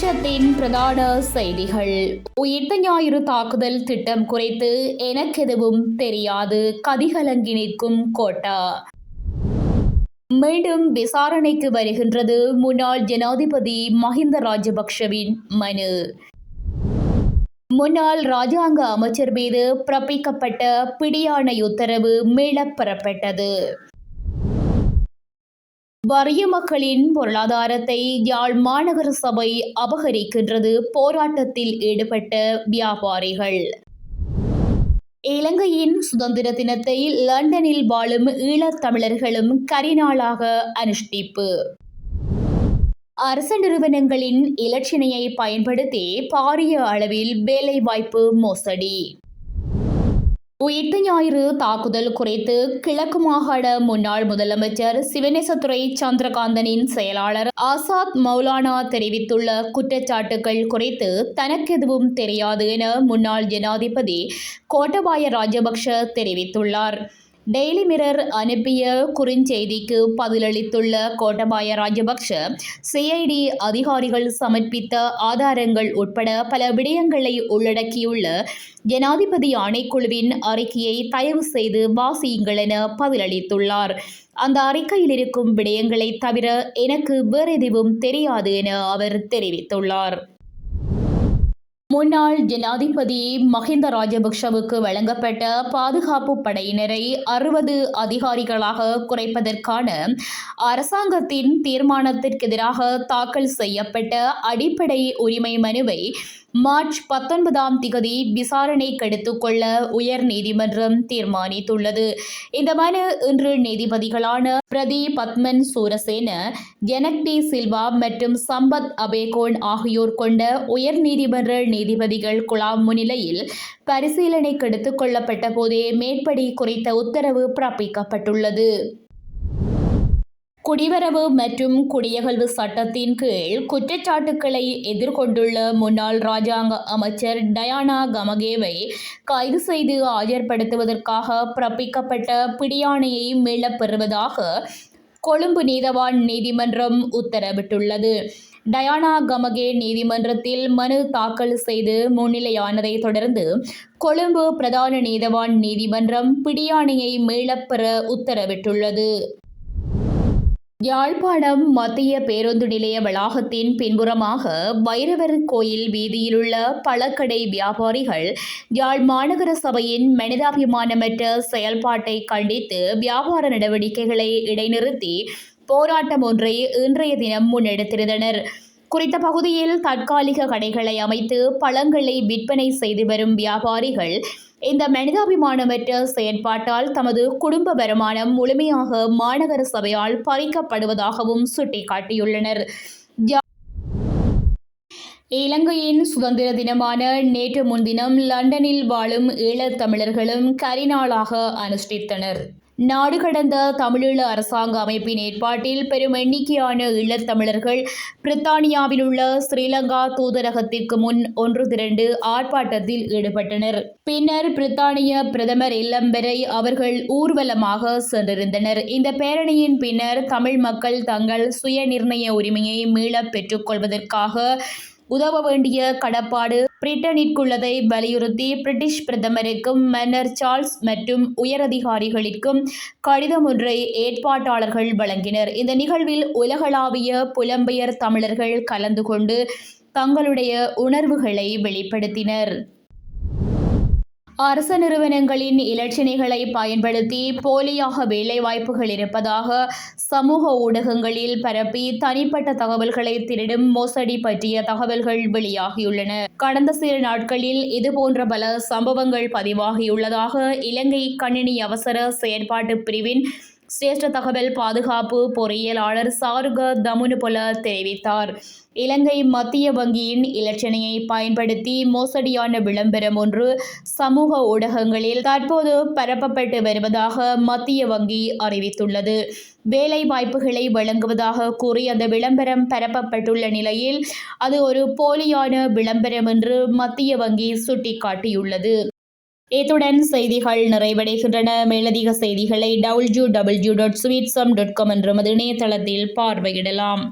தேசத்தின் பிரதான செய்திகள். உயிர்த்த ஞாயிறு தாக்குதல் திட்டம் குறித்து எனக்கெதுவும் தெரியாது. கதிகலங்கி நிற்கும் கோட்டா. மீண்டும் விசாரணைக்கு வருகின்றது முன்னாள் ஜனாதிபதி மஹிந்த ராஜபக்ஷவின் மனு. முன்னாள் ராஜாங்க அமைச்சர் மீது பிறப்பிக்கப்பட்ட பிடியாணை உத்தரவு மீளப் பெறப்பட்டது. வறிய மக்களின் பொருளாதாரத்தை யாழ் மாநகர சபை அபகரிக்கின்றது. போராட்டத்தில் ஈடுபட்ட வியாபாரிகள். இலங்கையின் சுதந்திர தினத்தை லண்டனில் வாழும் ஈழத் தமிழர்களும் கரிநாளாக அனுஷ்டிப்பு. அரச நிறுவனங்களின் இலச்சினையை பயன்படுத்தி பாரிய அளவில் வேலைவாய்ப்பு மோசடி. உயிர்த்த ஞாயிறு தாக்குதல் குறித்து கிழக்கு மாகாண முன்னாள் முதலமைச்சர் சிவனேசத்துறை சந்திரகாந்தனின் செயலாளர் ஆசாத் மௌலானா தெரிவித்துள்ள குற்றச்சாட்டுகள் குறித்து தனக்கெதுவும் தெரியாது என முன்னாள் ஜனாதிபதி கோட்டபாய ராஜபக்ஷ தெரிவித்துள்ளார். டெய்லி மிரர் அனுப்பிய குறுஞ்செய்திக்கு பதிலளித்துள்ள கோட்டபாய ராஜபக்ஷ சிஐடி அதிகாரிகள் சமர்ப்பித்த ஆதாரங்கள் உட்பட பல விடயங்களை உள்ளடக்கியுள்ள ஜனாதிபதி ஆணைக்குழுவின் அறிக்கையை தயவு செய்து வாசியுங்கள் என பதிலளித்துள்ளார். அந்த அறிக்கையில் இருக்கும் விடயங்களை தவிர எனக்கு வேறு எதுவும் தெரியாது என அவர் தெரிவித்துள்ளார். முன்னாள் ஜனாதிபதி மஹிந்த ராஜபக்ஷவுக்கு வழங்கப்பட்ட பாதுகாப்பு படையினரை அறுபது அதிகாரிகளாக குறைப்பதற்கான அரசாங்கத்தின் தீர்மானத்திற்கு எதிராக தாக்கல் செய்யப்பட்ட அடிப்படை உரிமை மனுவை மார்ச் பத்தொன்பதாம் திகதி விசாரணைக்கு எடுத்துக்கொள்ள உயர் நீதிமன்றம் தீர்மானித்துள்ளது. இந்த மனு இன்று நீதிபதிகளான பிரதி பத்மன் சூரசேன ஜெனக்டி சில்வா மற்றும் சம்பத் அபேகோன் ஆகியோர் கொண்ட உயர் நீதிமன்ற நீதிபதிகள் குழாம் முன்னிலையில் பரிசீலனைக்கு எடுத்துக் கொள்ளப்பட்ட போதே மேற்படி குறித்த உத்தரவு பிறப்பிக்கப்பட்டுள்ளது. குடிவரவு மற்றும் குடியகல்வு சட்டத்தின் கீழ் குற்றச்சாட்டுக்களை எதிர்கொண்டுள்ள முன்னாள் ராஜாங்க அமைச்சர் டயானா கமகேவை கைது செய்து ஆஜர்படுத்துவதற்காக பிறப்பிக்கப்பட்ட பிடியாணையை மீளப் பெறுவதாக கொழும்பு நீதவான் நீதிமன்றம் உத்தரவிட்டுள்ளது. டயானா கமகே நீதிமன்றத்தில் மனு தாக்கல் செய்து முன்னிலையானதை தொடர்ந்து கொழும்பு பிரதான நீதவான் நீதிமன்றம் பிடியாணையை மீளப்பெற உத்தரவிட்டுள்ளது. யாழ்ப்பாணம் மத்திய பேருந்து நிலைய வளாகத்தின் பின்புறமாக வைரவர் கோயில் வீதியிலுள்ள பழக்கடை வியாபாரிகள் யாழ் மாநகர சபையின் மனிதாபிமானமற்ற செயல்பாட்டை கண்டித்து வியாபார நடவடிக்கைகளை இடைநிறுத்தி போராட்டம் ஒன்றை இன்றைய தினம் முன்னெடுத்திருந்தனர். குறித்த பகுதியில் தற்காலிக கடைகளை அமைத்து பழங்களை விற்பனை செய்து வரும் வியாபாரிகள் இந்த மனிதாபிமானமற்ற செயற்பாட்டால் தமது குடும்ப வருமானம் முழுமையாக மாநகர சபையால் பறிக்கப்படுவதாகவும் சுட்டிக்காட்டியுள்ளனர். இலங்கையின் சுதந்திர தினமான நேற்று முன்தினம் லண்டனில் வாழும் ஈழத் தமிழர்களும் கரிநாளாக அனுஷ்டித்தனர். நாடு கடந்த தமிழீழ அரசாங்க அமைப்பின் ஏற்பாட்டில் பெரும் எண்ணிக்கையான ஈழத்தமிழர்கள் பிரித்தானியாவில் உள்ள ஸ்ரீலங்கா தூதரகத்திற்கு முன் ஒன்று திரண்டு ஆர்ப்பாட்டத்தில் ஈடுபட்டனர். பின்னர் பிரித்தானிய பிரதமர் இல்லம் வரை அவர்கள் ஊர்வலமாக சென்றிருந்தனர். இந்த பேரணியின் பின்னர் தமிழ் மக்கள் தங்கள் சுய நிர்ணய உரிமையை மீளப் பெற்றுக்கொள்வதற்காக உதவ வேண்டிய கடப்பாடு பிரிட்டனிற்குள்ளதை வலியுறுத்தி பிரிட்டிஷ் பிரதமருக்கும் மன்னர் சார்ல்ஸ் மற்றும் உயரதிகாரிகளுக்கும் கடிதம் ஒன்றை ஏற்பாட்டாளர்கள் வழங்கினர். இந்த நிகழ்வில் உலகளாவிய புலம்பெயர் தமிழர்கள் கலந்து கொண்டு தங்களுடைய உணர்வுகளை வெளிப்படுத்தினர். அரச நிறுவனங்களின் இலச்சினைகளை பயன்படுத்தி போலியாக வேலைவாய்ப்புகள் இருப்பதாக சமூக ஊடகங்களில் பரப்பி தனிப்பட்ட தகவல்களை திருடும் மோசடி பற்றிய தகவல்கள் வெளியாகியுள்ளன. கடந்த சில நாட்களில் இதுபோன்ற பல சம்பவங்கள் பதிவாகியுள்ளதாக இலங்கை கணினி அவசர செயற்பாட்டு பிரிவின் சிரேஷ்ட தகவல் பாதுகாப்பு பொறியியலாளர் சாருக தமுனுபொல தெரிவித்தார். இலங்கை மத்திய வங்கியின் இலச்சினையை பயன்படுத்தி மோசடியான விளம்பரம் ஒன்று சமூக ஊடகங்களில் தற்போது பரப்பப்பட்டு வருவதாக மத்திய வங்கி அறிவித்துள்ளது. வேலை வாய்ப்புகளை வழங்குவதாக கூறி அந்த விளம்பரம் பரப்பப்பட்டுள்ள நிலையில் அது ஒரு போலியான விளம்பரம் என்று மத்திய வங்கி சுட்டிக்காட்டியுள்ளது. இத்துடன் செய்திகள் நிறைவடைகின்றன. மேலதிக செய்திகளை டபுள்யூ டபுள்யூ டாட் ஸ்வீட்ஸம் டாட் காம் என்ற இணையதளத்தில் பார்வையிடலாம்.